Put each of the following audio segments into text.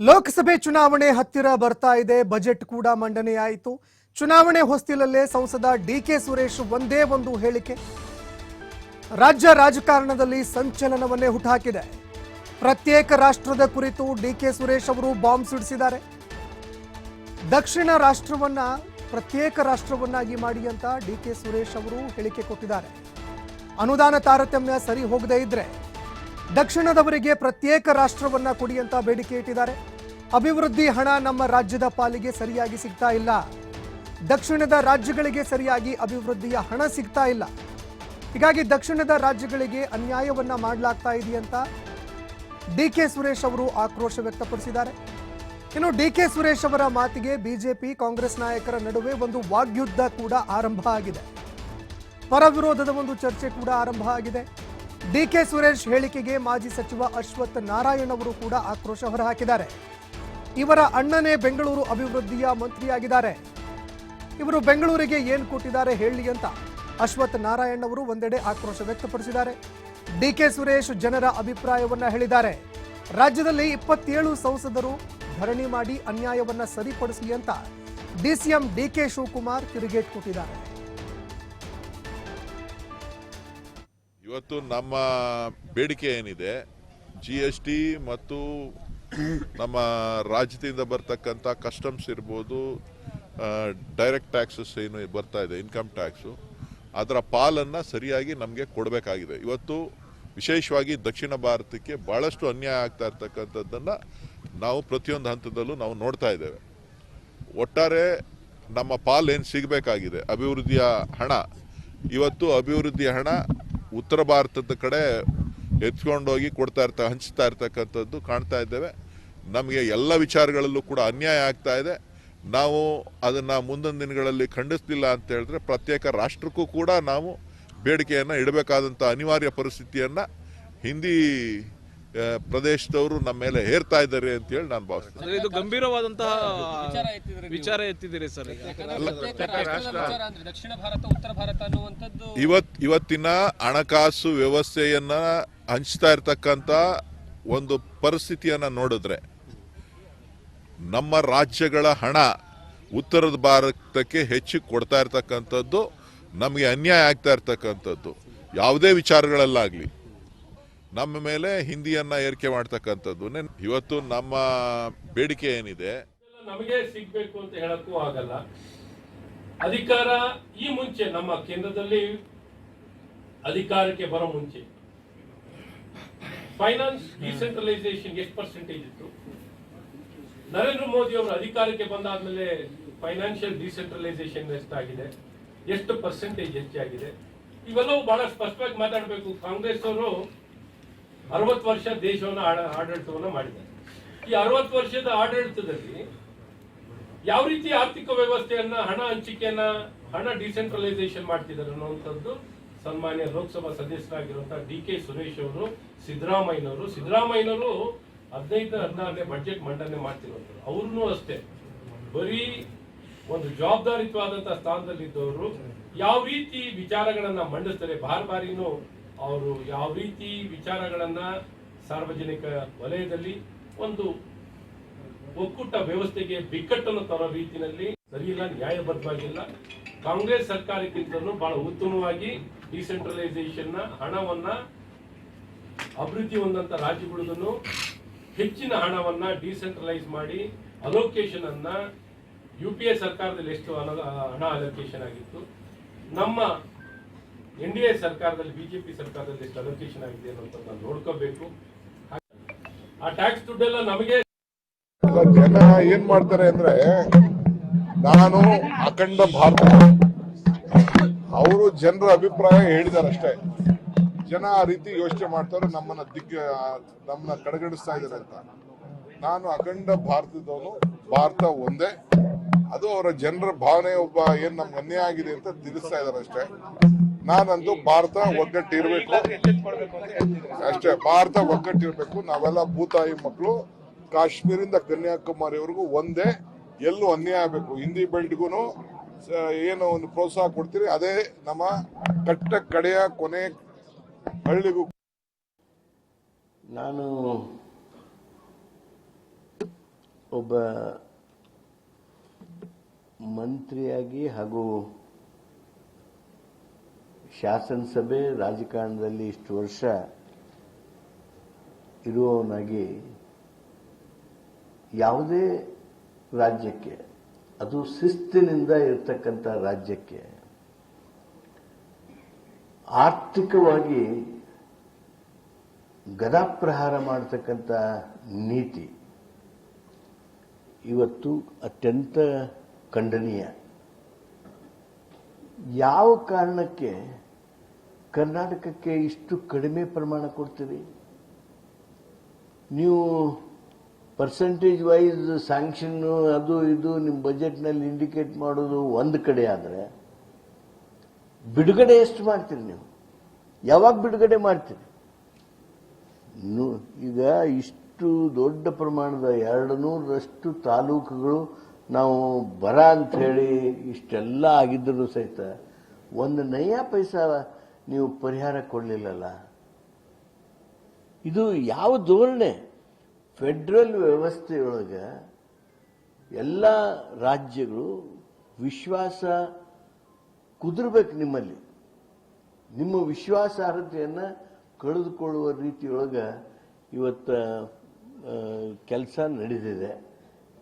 ಲೋಕಸಭೆ ಚುನಾವಣೆ ಹತ್ತಿರ ಬರ್ತಾ ಇದೆ, ಬಜೆಟ್ ಕೂಡ ಮಂಡನೆಯಾಯಿತು. ಚುನಾವಣೆ ಹೊಸ್ತಿಲಲ್ಲೇ ಸಂಸದ ಡಿ ಕೆ ಸುರೇಶ್ ಒಂದೇ ಒಂದು ಹೇಳಿಕೆ. ರಾಜ್ಯ ರಾಜಕಾರಣದಲ್ಲಿ ಸಂಚಲನವನ್ನೇ ಹುಟ್ಟುಹಾಕಿದೆ ಪ್ರತ್ಯೇಕ ರಾಷ್ಟ್ರದ ಕುರಿತು ಡಿ ಕೆ ಸುರೇಶ್ ಅವರು ಬಾಂಬ್ ಸಿಡಿಸಿದ್ದಾರೆ. ದಕ್ಷಿಣ ರಾಷ್ಟ್ರವನ್ನ ಪ್ರತ್ಯೇಕ ರಾಷ್ಟ್ರವನ್ನಾಗಿ ಮಾಡಿ ಅಂತ ಡಿ ಕೆ ಸುರೇಶ್ ಅವರು ಹೇಳಿಕೆ ಕೊಟ್ಟಿದ್ದಾರೆ. ಅನುದಾನ ತಾರತಮ್ಯ ಸರಿ ಹೋಗದೇ ಇದ್ರೆ ದಕ್ಷಿಣದವರಿಗೆ ಪ್ರತ್ಯೇಕ ರಾಷ್ಟ್ರವನ್ನ ಕೊಡಿ ಅಂತ ಬೇಡಿಕೆ ಇಟ್ಟಿದ್ದಾರೆ. ಅಭಿವೃದ್ಧಿ ಹಣ ನಮ್ಮ ರಾಜ್ಯದ ಪಾಲಿಗೆ ಸರಿಯಾಗಿ ಸಿಗ್ತಾ ಇಲ್ಲ. ದಕ್ಷಿಣದ ರಾಜ್ಯಗಳಿಗೆ ಸರಿಯಾಗಿ ಅಭಿವೃದ್ಧಿಯ ಹಣ ಸಿಗ್ತಾ ಇಲ್ಲ. ಹೀಗಾಗಿ ದಕ್ಷಿಣದ ರಾಜ್ಯಗಳಿಗೆ ಅನ್ಯಾಯವನ್ನ ಮಾಡಲಾಗ್ತಾ ಇದೆಯಂತ ಡಿ ಕೆ ಸುರೇಶ್ ಅವರು ಆಕ್ರೋಶ ವ್ಯಕ್ತಪಡಿಸಿದ್ದಾರೆ. ಇನ್ನು ಡಿ ಕೆ ಸುರೇಶ್ ಅವರ ಮಾತಿಗೆ ಬಿಜೆಪಿ ಕಾಂಗ್ರೆಸ್ ನಾಯಕರ ನಡುವೆ ಒಂದು ವಾಗ್ಯುದ್ಧ ಕೂಡ ಆರಂಭ ಆಗಿದೆ. ಪರ ವಿರೋಧದ ಒಂದು ಚರ್ಚೆ ಕೂಡ ಆರಂಭ ಆಗಿದೆ. ಡಿ ಕೆ ಸುರೇಶ್ ಹೇಳಿಕೆಗೆ ಮಾಜಿ ಸಚಿವ ಅಶ್ವಥ್ ನಾರಾಯಣ್ ಅವರು ಕೂಡ ಆಕ್ರೋಶ ಹೊರಹಾಕಿದ್ದಾರೆ. ಇವರ ಅಣ್ಣನೇ ಬೆಂಗಳೂರು ಅಭಿವೃದ್ಧಿಯ ಮಂತ್ರಿಯಾಗಿದ್ದಾರೆ. ಇವರು ಬೆಂಗಳೂರಿಗೆ ಏನು ಕೊಟ್ಟಿದ್ದಾರೆ ಹೇಳಿ ಅಂತ ಅಶ್ವಥ್ ನಾರಾಯಣ್ ಅವರು ಒಂದೆಡೆ ಆಕ್ರೋಶ ವ್ಯಕ್ತಪಡಿಸಿದ್ದಾರೆ. ಡಿಕೆ ಸುರೇಶ್ ಜನರ ಅಭಿಪ್ರಾಯವನ್ನ ಹೇಳಿದ್ದಾರೆ. ರಾಜ್ಯದಲ್ಲಿ ಇಪ್ಪತ್ತೇಳು ಸಂಸದರು ಧರಣಿ ಮಾಡಿ ಅನ್ಯಾಯವನ್ನ ಸರಿಪಡಿಸಿ ಅಂತ ಡಿಸಿಎಂ ಡಿಕೆ ಶಿವಕುಮಾರ್ ತಿರುಗೇಟ್ ಕೊಟ್ಟಿದ್ದಾರೆ. ಇವತ್ತು ನಮ್ಮ ಬೇಡಿಕೆ ಏನಿದೆ ಜಿ ಎಸ್ ಟಿ ಮತ್ತು ನಮ್ಮ ರಾಜ್ಯದಿಂದ ಬರ್ತಕ್ಕಂಥ ಕಸ್ಟಮ್ಸ್ ಇರ್ಬೋದು ಡೈರೆಕ್ಟ್ ಟ್ಯಾಕ್ಸಸ್ ಏನು ಬರ್ತಾ ಇದೆ ಇನ್ಕಮ್ ಟ್ಯಾಕ್ಸು ಅದರ ಪಾಲನ್ನು ಸರಿಯಾಗಿ ನಮಗೆ ಕೊಡಬೇಕಾಗಿದೆ. ಇವತ್ತು ವಿಶೇಷವಾಗಿ ದಕ್ಷಿಣ ಭಾರತಕ್ಕೆ ಭಾಳಷ್ಟು ಅನ್ಯಾಯ ಆಗ್ತಾ ಇರ್ತಕ್ಕಂಥದ್ದನ್ನು ನಾವು ಪ್ರತಿಯೊಂದು ಹಂತದಲ್ಲೂ ನಾವು ನೋಡ್ತಾ ಇದ್ದೇವೆ. ಒಟ್ಟಾರೆ ನಮ್ಮ ಪಾಲ್ ಏನು ಸಿಗಬೇಕಾಗಿದೆ? ಅಭಿವೃದ್ಧಿಯ ಹಣ. ಇವತ್ತು ಅಭಿವೃದ್ಧಿಯ ಹಣ ಉತ್ತರ ಭಾರತದ ಕಡೆ ಎತ್ಕೊಂಡೋಗಿ ಕೊಡ್ತಾ ಇರ್ತ, ಹಂಚ್ತಾ ಇರ್ತಕ್ಕಂಥದ್ದು ಕಾಣ್ತಾ ಇದ್ದೇವೆ. ನಮಗೆ ಎಲ್ಲ ವಿಚಾರಗಳಲ್ಲೂ ಕೂಡ ಅನ್ಯಾಯ ಆಗ್ತಾ ಇದೆ. ನಾವು ಅದನ್ನು ಮುಂದಿನ ದಿನಗಳಲ್ಲಿ ಖಂಡಿಸ್ಲಿಲ್ಲ ಅಂತ ಹೇಳಿದ್ರೆ ಪ್ರತ್ಯೇಕ ರಾಷ್ಟ್ರಕ್ಕೂ ಕೂಡ ನಾವು ಬೇಡಿಕೆಯನ್ನು ಇಡಬೇಕಾದಂಥ ಅನಿವಾರ್ಯ ಪರಿಸ್ಥಿತಿಯನ್ನು ಹಿಂದಿ ಪ್ರದೇಶದವರು ನಮ್ಮ ಮೇಲೆ ಹೇರ್ತಾ ಇದ್ದಾರೆ ಅಂತ ಹೇಳಿ ನಾನು ಭಾವಿಸ್ತೇನೆ. ಇದು ಗಂಭೀರವಾದಂತಹ ವಿಚಾರ ಎತ್ತಿದ್ದೀರಿ ಸರ್ ದಕ್ಷಿಣ ಭಾರತ ಉತ್ತರ ಭಾರತ ಅನ್ನುವಂಥದ್ದು ಇವತ್ ಇವತ್ತಿನ ಹಣಕಾಸು ವ್ಯವಸ್ಥೆಯನ್ನ ಹಂಚ್ತಾ ಇರ್ತಕ್ಕಂಥ ಒಂದು ಪರಿಸ್ಥಿತಿಯನ್ನ ನೋಡಿದ್ರೆ ನಮ್ಮ ರಾಜ್ಯಗಳ ಹಣ ಉತ್ತರದ ಭಾರತಕ್ಕೆ ಹೆಚ್ಚು ಕೊಡ್ತಾ ಇರ್ತಕ್ಕಂಥದ್ದು ನಮಗೆ ಅನ್ಯಾಯ ಆಗ್ತಾ ಇರ್ತಕ್ಕಂಥದ್ದು. ಯಾವುದೇ ವಿಚಾರಗಳಲ್ಲಾಗಲಿ. ನಮ್ಮ ಮೇಲೆ ಹಿಂದಿಯನ್ನ ಏರಿಕೆ ಮಾಡ್ತಕ್ಕಂಥದ್ದು. ಇವತ್ತು ನಮ್ಮ ಬೇಡಿಕೆ ಏನಿದೆ? ನಮಗೆ ಸಿಗ್ಬೇಕು ಅಂತ ಹೇಳಕ್ಕೂ ಆಗಲ್ಲ. ಅಧಿಕಾರ ಈ ಮುಂಚೆ ನಮ್ಮ ಕೇಂದ್ರದಲ್ಲಿ ಅಧಿಕಾರಕ್ಕೆ ಬರೋ ಮುಂಚೆ. ಫೈನಾನ್ಸ್ ಡಿಸೆಂಟ್ರಲೈಸೇಷನ್ ಎಷ್ಟು ಪರ್ಸೆಂಟೇಜ್ ಇತ್ತು? ನರೇಂದ್ರ ಮೋದಿ ಅವರು ಅಧಿಕಾರಕ್ಕೆ ಬಂದಾದ್ಮೇಲೆ ಫೈನಾನ್ಷಿಯಲ್ ಡಿಸೆಂಟ್ರಲೈಸೇಷನ್ ಎಷ್ಟಾಗಿದೆ ಎಷ್ಟು ಪರ್ಸೆಂಟೇಜ್ ಹೆಚ್ಚಾಗಿದೆ? ಇವೆಲ್ಲವೂ ಬಹಳ ಸ್ಪಷ್ಟವಾಗಿ ಮಾತಾಡಬೇಕು. ಕಾಂಗ್ರೆಸ್ ಅವರು ಅರವತ್ತು ವರ್ಷ ದೇಶವನ್ನು ಆಡ- ಆಡಳಿತವನ್ನು ಮಾಡಿದ್ದಾರೆ. ಈ ಅರವತ್ತು ವರ್ಷದ ಆಡಳಿತದಲ್ಲಿ ಯಾವ ರೀತಿ ಆರ್ಥಿಕ ವ್ಯವಸ್ಥೆಯನ್ನ, ಹಣ ಹಂಚಿಕೆಯನ್ನ, ಹಣ ಡಿಸೆಂಟ್ರಲೈಸೇಷನ್ ಮಾಡ್ತಿದ್ದಾರೆ ಅನ್ನುವಂಥದ್ದು ಸನ್ಮಾನ್ಯ ಲೋಕಸಭಾ ಸದಸ್ಯರಾಗಿರುವಂತಹ ಡಿ ಕೆ ಸುರೇಶ್ ಅವರು, ಸಿದ್ದರಾಮಯ್ಯನವರು. ಸಿದ್ದರಾಮಯ್ಯನವರು ಹದಿನೈದು ಹದಿನಾರನೇ ಬಜೆಟ್ ಮಂಡನೆ ಮಾಡ್ತಿರುವಂಥದ್ದು ಅವ್ರನ್ನೂ ಅಷ್ಟೇ. ಬರೀ ಒಂದು ಜವಾಬ್ದಾರಿತ್ವಾದಂತಹ ಸ್ಥಾನದಲ್ಲಿದ್ದವರು. ಯಾವ ರೀತಿ ವಿಚಾರಗಳನ್ನ ಮಂಡಿಸ್ತಾರೆ ಬಾರ್ ಬಾರಿನೂ ಅವರು ಯಾವ ರೀತಿ ವಿಚಾರಗಳನ್ನು ಸಾರ್ವಜನಿಕ ವಲಯದಲ್ಲಿ ಒಂದು ಒಕ್ಕೂಟ ವ್ಯವಸ್ಥೆಗೆ ಬಿಕ್ಕಟ್ಟನ್ನು ತರೋ ರೀತಿಯಲ್ಲಿ ಸರಿಯಿಲ್ಲ, ನ್ಯಾಯಬದ್ಧವಾಗಿಲ್ಲ. ಕಾಂಗ್ರೆಸ್ ಸರ್ಕಾರಕ್ಕಿಂತಲೂ ಬಹಳ ಉತ್ತಮವಾಗಿ ಡಿಸೆಂಟ್ರಲೈಸೇಷನ್ನ ಹಣವನ್ನ, ಅಭಿವೃದ್ಧಿ ಹೊಂದಂತ ರಾಜ್ಯಗಳಿಗೂ ಹೆಚ್ಚಿನ ಹಣವನ್ನ ಡಿಸೆಂಟ್ರಲೈಸ್ ಮಾಡಿ ಅಲೋಕೇಶನ್ ಅನ್ನ ಯು ಪಿ ಎ ಸರ್ಕಾರದಲ್ಲಿ ಎಷ್ಟು ಹಣ ಅಲೋಕೇಶನ್ ಆಗಿತ್ತು. ನಮ್ಮ ಎನ್ ಡಿ ಎ ಸರ್ಕಾರದಲ್ಲಿ ಬಿಜೆಪಿ ಸರ್ಕಾರದಲ್ಲಿ ಎಷ್ಟು ಅಲೋಕೇಶನ್ ಆಗಿದೆ ಅನ್ನೋದನ್ನ ನೋಡ್ಕೋಬೇಕು. ಆ ಟ್ಯಾಕ್ಸ್ ದುಡ್ಡೆಲ್ಲ ನಮಗೆ ಜನ ಏನ್ ಮಾಡ್ತಾರೆ ಅಂದ್ರೆ, ನಾನು ಅಖಂಡ ಭಾರತ. ಅವರು ಜನರ ಅಭಿಪ್ರಾಯ ಹೇಳಿದಾರೆ ಅಷ್ಟೇ. ಜನ ಆ ರೀತಿ ಯೋಚನೆ ಮಾಡ್ತಾರೆ, ನಮ್ಮನ್ನ ದಿಗ್ ನಮ್ಮನ್ನ ಕಡೆಗಣಿಸ್ತಾ ಇದ್ದಾರೆ ಅಂತ. ನಾನು ಅಖಂಡ ಭಾರತದವನು, ಭಾರತ ಒಂದೇ. ಅದು ಅವರ ಜನರ ಭಾವನೆ ಒಬ್ಬ ಏನ್ ನಮ್ಗೆ ಅನ್ಯಾಯ ಆಗಿದೆ ಅಂತ ತಿಳಿಸ್ತಾ ಇದಾರೆ ಅಷ್ಟೇ. ನಾನಂತೂ ಭಾರತ ಒಗ್ಗಟ್ಟಿರ್ಬೇಕು. ಅಷ್ಟೇ ಭಾರತ ಒಗ್ಗಟ್ಟಿರ್ಬೇಕು. ನಾವೆಲ್ಲ ಭೂತಾಯಿ ಮಕ್ಕಳು ಕಾಶ್ಮೀರಿಂದ ಕನ್ಯಾಕುಮಾರಿವರೆಗೂ ಒಂದೇ ಎಲ್ಲೂ ಅನ್ಯಾಯ ಆಗಬೇಕು. ಹಿಂದಿ ಬೆಲ್ಟ್ಗೂ ಏನು ಒಂದು ಪ್ರೋತ್ಸಾಹ ಕೊಡ್ತೀರಿ ಅದೇ ನಮ್ಮ ಕಟ್ಟ ಕಡೆಯ ಕೊನೆ ಹಳ್ಳಿಗೂ. ನಾನು ಒಬ್ಬ ಮಂತ್ರಿಯಾಗಿ ಹಾಗೂ ಶಾಸನಸಭೆ ರಾಜಕಾರಣದಲ್ಲಿ ಇಷ್ಟು ವರ್ಷ ಇರುವವನಾಗಿ ಯಾವುದೇ ರಾಜ್ಯಕ್ಕೆ, ಅದು ಶಿಸ್ತಿನಿಂದ ಇರತಕ್ಕಂಥ ರಾಜ್ಯಕ್ಕೆ ಆರ್ಥಿಕವಾಗಿ ಗದಾಪ್ರಹಾರ ಮಾಡತಕ್ಕಂಥ ನೀತಿ ಇವತ್ತು ಅತ್ಯಂತ ಖಂಡನೀಯ. ಯಾವ ಕಾರಣಕ್ಕೆ ಕರ್ನಾಟಕಕ್ಕೆ ಇಷ್ಟು ಕಡಿಮೆ ಪ್ರಮಾಣ ಕೊಡ್ತೀರಿ ನೀವು ಪರ್ಸೆಂಟೇಜ್ ವೈಸ್ ಸ್ಯಾಂಕ್ಷನ್ನು ಅದು ಇದು ನಿಮ್ಮ ಬಜೆಟ್ನಲ್ಲಿ ಇಂಡಿಕೇಟ್ ಮಾಡೋದು ಒಂದು ಕಡೆ ಆದರೆ ಬಿಡುಗಡೆ ಎಷ್ಟು ಮಾಡ್ತೀರಿ ನೀವು? ಯಾವಾಗ ಬಿಡುಗಡೆ ಮಾಡ್ತೀರಿ? ಈಗ ಇಷ್ಟು ದೊಡ್ಡ ಪ್ರಮಾಣದ ಎರಡು ನೂರರಷ್ಟು ತಾಲೂಕುಗಳು ನಾವು ಬರ ಅಂತ ಹೇಳಿ ಇಷ್ಟೆಲ್ಲ ಆಗಿದ್ದರೂ ಸಹಿತ ಒಂದು ನಯ ಪೈಸಾ ನೀವು ಪರಿಹಾರ ಕೊಡಲಿಲ್ಲಲ್ಲ. ಇದು ಯಾವ ಧೋರಣೆ? ಫೆಡ್ರಲ್ ವ್ಯವಸ್ಥೆಯೊಳಗೆ ಎಲ್ಲ ರಾಜ್ಯಗಳು ವಿಶ್ವಾಸ ಕುದುರ್ಬೇಕು ನಿಮ್ಮಲ್ಲಿ. ನಿಮ್ಮ ವಿಶ್ವಾಸಾರ್ಹತೆಯನ್ನು ಕಳೆದುಕೊಳ್ಳುವ ರೀತಿಯೊಳಗೆ ಇವತ್ತು ಕೆಲಸ ನಡೆದಿದೆ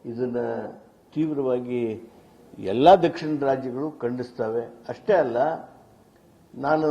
ಇದನ್ನು ತೀವ್ರವಾಗಿ ಎಲ್ಲ ದಕ್ಷಿಣ ರಾಜ್ಯಗಳು ಖಂಡಿಸ್ತವೆ. ಅಷ್ಟೇ ಅಲ್ಲ ನಾನು